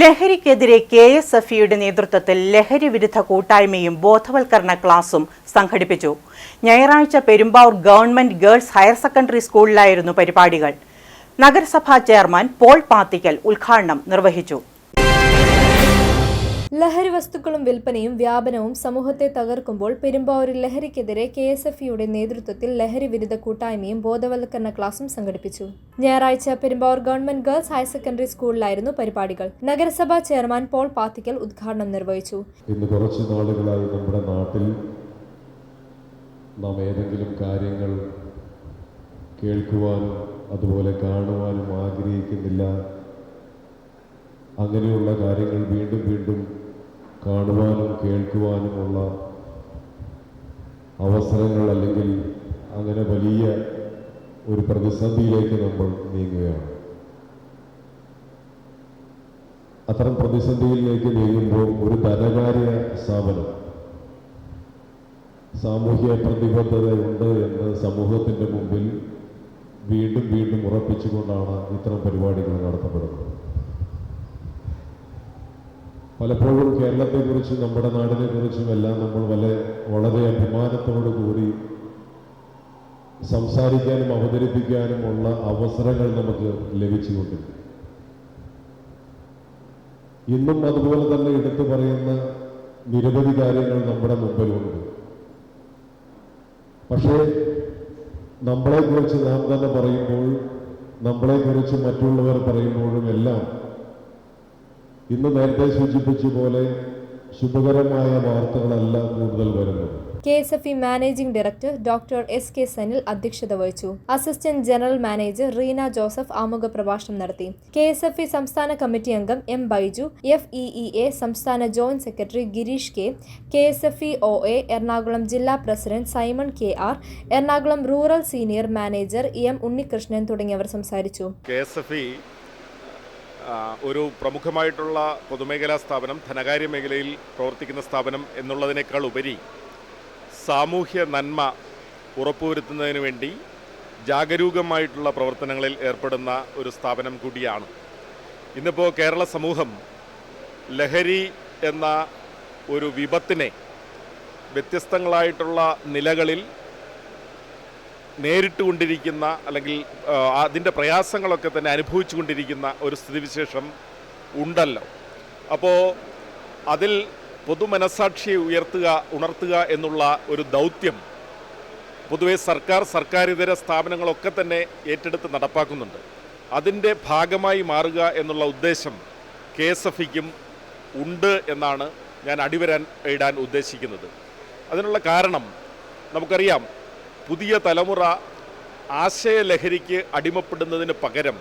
ലഹരിക്കെതിരെ K S F ഇയുടെ നേതൃത്വത്തിൽ ലഹരി വിരുദ്ധ കൂട്ടായ്മയും ബോധവൽക്കരണ ക്ലാസും സംഘടിപ്പിച്ചു. ഞായറാഴ്ച Perumbavoor government girls higher secondary സ്കൂളിലായിരുന്നു പരിപാടികൾ. നഗരസഭാ ചെയർമാൻ പോൾ പാത്തിക്കൽ ഉദ്ഘാടനം നിർവഹിച്ചു. ലഹരി വസ്തുക്കളും വിൽപ്പനയും വ്യാപനവും സമൂഹത്തെ തകർക്കുമ്പോൾ പെരുമ്പാവൂരിൽ ലഹരിക്കെതിരെ കെ എസ് എഫ് ഇയുടെ നേതൃത്വത്തിൽ ലഹരി വിരുദ്ധ കൂട്ടായ്മയും ബോധവൽക്കരണ ക്ലാസും സംഘടിപ്പിച്ചു. ഞായറാഴ്ച Perumbavoor government girls higher secondary സ്കൂളിലായിരുന്നു പരിപാടികൾ. നഗരസഭാ ചെയർമാൻ പോൾ പാത്തിക്കൽ ഉദ്ഘാടനം നിർവഹിച്ചു. നാളുകളായി നമ്മുടെ നാട്ടിൽ നാം ഏതെങ്കിലും കാര്യങ്ങൾ കേൾക്കുവാനും അതുപോലെ കാണുവാനും ആഗ്രഹിക്കുന്നില്ല. അങ്ങനെയുള്ള കാര്യങ്ങൾ വീണ്ടും വീണ്ടും കാണുവാനും കേൾക്കുവാനുമുള്ള അവസരങ്ങൾ അല്ലെങ്കിൽ അങ്ങനെ വലിയ ഒരു പ്രതിസന്ധിയിലേക്ക് നമ്മൾ നീങ്ങുകയാണ്. അത്തരം പ്രതിസന്ധിയിലേക്ക് നീങ്ങുമ്പോൾ ഒരു ധനകാര്യ സ്ഥാപനം സാമൂഹ്യ പ്രതിബദ്ധതയുണ്ട് എന്ന് സമൂഹത്തിന്റെ മുമ്പിൽ വീണ്ടും വീണ്ടും ഉറപ്പിച്ചുകൊണ്ടാണ് ഇത്തരം പരിപാടികൾ നടത്തപ്പെടുന്നത്. പലപ്പോഴും കേരളത്തെക്കുറിച്ചും നമ്മുടെ നാടിനെ കുറിച്ചും എല്ലാം നമ്മൾ വളരെ വളരെ അഭിമാനത്തോടു കൂടി സംസാരിക്കാനും അവതരിപ്പിക്കാനുമുള്ള അവസരങ്ങൾ നമുക്ക് ലഭിച്ചുകൊണ്ടിരിക്കും ഇന്നും അതുപോലെ തന്നെ എടുത്തു പറയുന്ന നിരവധി കാര്യങ്ങൾ നമ്മുടെ മുമ്പിലുണ്ട്. പക്ഷേ നമ്മളെക്കുറിച്ച് നാം തന്നെ പറയുമ്പോൾ നമ്മളെക്കുറിച്ച് മറ്റുള്ളവർ പറയുമ്പോഴും എല്ലാം ഇന്ന് നേരത്തെ സൂചിപ്പിച്ച പോലെ ശുഭകരമായ വാർത്തകളല്ല കൂടുതൽ വരുന്നത്. K S F E managing director doctor S K Sanil അധ്യക്ഷത വഹിച്ചു. Assistant general manager Reena Joseph ആമുഖ പ്രഭാഷണം നടത്തി. കെ എസ് എഫ് ഇ സംസ്ഥാന കമ്മിറ്റി അംഗം M Baiju F E E A സംസ്ഥാന joint secretary Girish K K S F E O A Ernakulam ജില്ലാ president Simon K R Ernakulam rural senior manager M Unnikrishnan തുടങ്ങിയവർ സംസാരിച്ചു. K S F E ഒരു പ്രമുഖമായിട്ടുള്ള പൊതുമേഖലാ സ്ഥാപനം ധനകാര്യ മേഖലയിൽ പ്രവർത്തിക്കുന്ന സ്ഥാപനം എന്നുള്ളതിനേക്കാൾ ഉപരി സാമൂഹ്യ നന്മ ഉറപ്പുവരുത്തുന്നതിന് വേണ്ടി ജാഗരൂകമായിട്ടുള്ള പ്രവർത്തനങ്ങളിൽ ഏർപ്പെടുന്ന ഒരു സ്ഥാപനം കൂടിയാണ്. ഇന്നിപ്പോൾ കേരള സമൂഹം ലഹരി എന്ന ഒരു വിപത്തിനെ വ്യത്യസ്തങ്ങളായിട്ടുള്ള നിലകളിൽ നേരിട്ട് കൊണ്ടിരിക്കുന്ന അല്ലെങ്കിൽ അതിന്റെ പ്രയാസങ്ങളൊക്കെ തന്നെ അനുഭവിച്ചുകൊണ്ടിരിക്കുന്ന ഒരു സ്ഥിതിവിശേഷം ഉണ്ടല്ലോ. അപ്പോൾ അതിൽ പൊതുമനസാക്ഷിയെ ഉയർത്തുക ഉണർത്തുക എന്നുള്ള ഒരു ദൗത്യം പൊതുവെ സർക്കാർ സർക്കാരിതര സ്ഥാപനങ്ങളൊക്കെ തന്നെ ഏറ്റെടുത്ത് നടപ്പാക്കുന്നുണ്ട്. അതിന്റെ ഭാഗമായി മാറുക എന്നുള്ള ഉദ്ദേശം കെ എസ് എഫിക്കും ഉണ്ട് എന്നാണ് ഞാൻ അടിവരാൻ ഇടാൻ ഉദ്ദേശിക്കുന്നത്. അതിനുള്ള കാരണം നമുക്കറിയാം പുതിയ തലമുറ ആശയലഹരിക്ക് അടിമപ്പെടുന്നതിന് പകരം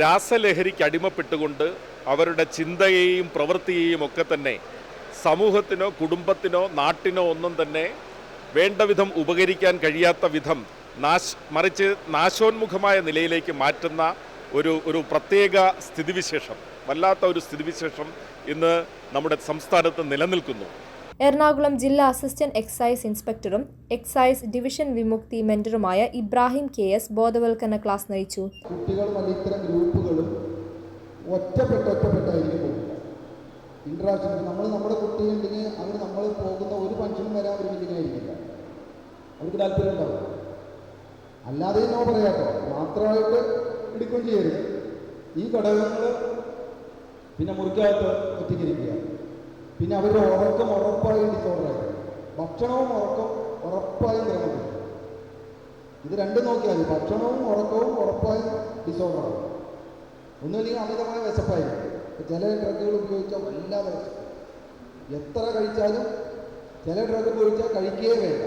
രാസലഹരിക്ക് അടിമപ്പെട്ടുകൊണ്ട് അവരുടെ ചിന്തയെയും പ്രവൃത്തിയെയും ഒക്കെ തന്നെ സമൂഹത്തിനോ കുടുംബത്തിനോ നാട്ടിനോ ഒന്നും തന്നെ വേണ്ട വിധം ഉപകരിക്കാൻ കഴിയാത്ത വിധം നാശ് മറിച്ച് നാശോന്മുഖമായ നിലയിലേക്ക് മാറ്റുന്ന ഒരു ഒരു പ്രത്യേക സ്ഥിതിവിശേഷം വല്ലാത്ത ഒരു സ്ഥിതിവിശേഷം ഇന്ന് നമ്മുടെ സംസ്ഥാനത്ത് നിലനിൽക്കുന്നു. എറണാകുളം ജില്ലാ അസിസ്റ്റന്റ് എക്സൈസ് ഇൻസ്പെക്ടറും എക്സൈസ് ഡിവിഷൻ വിമുക്തി മെന്ററുമായ ഇബ്രാഹിം കെ എസ് ബോധവൽക്കരണ ക്ലാസ് നയിച്ചു. കുട്ടികളും ഇത്തരം ഗ്രൂപ്പുകളും ഒറ്റപ്പെട്ട് ഒറ്റപ്പെട്ടായിരിക്കും ഇൻട്രാക്ഷൻ നമ്മൾ നമ്മുടെ കുട്ടികളുണ്ടെങ്കിൽ അവർ നമ്മൾ പോകുന്ന ഒരു ഫംഗ്ഷനും വരാൻ അവർ വിധിനായിരിക്കില്ല അവർക്ക് താല്പര്യം ഉണ്ടാവും അല്ലാതെ നോ പറയാട്ടോ മാത്രമായിട്ട് എടുക്കുകയും ചെയ്യരുത്. ഈ ഘടകങ്ങൾ പിന്നെ മുറിക്കകത്ത് ഒറ്റയ്ക്കിരിക്കുക പിന്നെ അവരുടെ ഉറക്കം ഉറപ്പായും ഡിസോർഡറായി ഭക്ഷണവും ഉറക്കം ഉറപ്പായും ക്രമത്തിൽ ഇത് രണ്ടും നോക്കിയാൽ ഭക്ഷണവും ഉറക്കവും ഉറപ്പായും ഡിസോർഡറാണ് ഒന്നുമില്ലെങ്കിൽ അമിതമായ വിശപ്പായി ചില ഡ്രഗുകൾ ഉപയോഗിച്ചാൽ വല്ലാതെ എത്ര കഴിച്ചാലും ചില ഡ്രഗ് ഉപയോഗിച്ചാൽ കഴിക്കുകയേ വേണ്ട.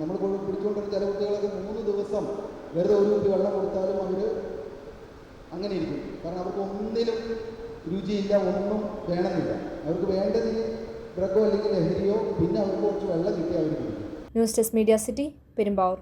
നമ്മൾ പിടിച്ചുകൊണ്ടിരുന്ന ചില കുട്ടികളൊക്കെ മൂന്ന് ദിവസം വെറുതെ ഒരു കുട്ടി വെള്ളം കൊടുത്താലും അവർ അങ്ങനെ ഇരിക്കും. കാരണം അവർക്ക് ഒന്നിലും രുചിയില്ല ഒന്നും വേണമെന്നില്ല. അവർക്ക് വേണ്ടത് ഡ്രഗോ അല്ലെങ്കിൽ ലഹരിയോ പിന്നെ അവർക്ക് കുറച്ച് വെള്ളം കിട്ടിയാൽ അവർ news desk media city Perumbavoor.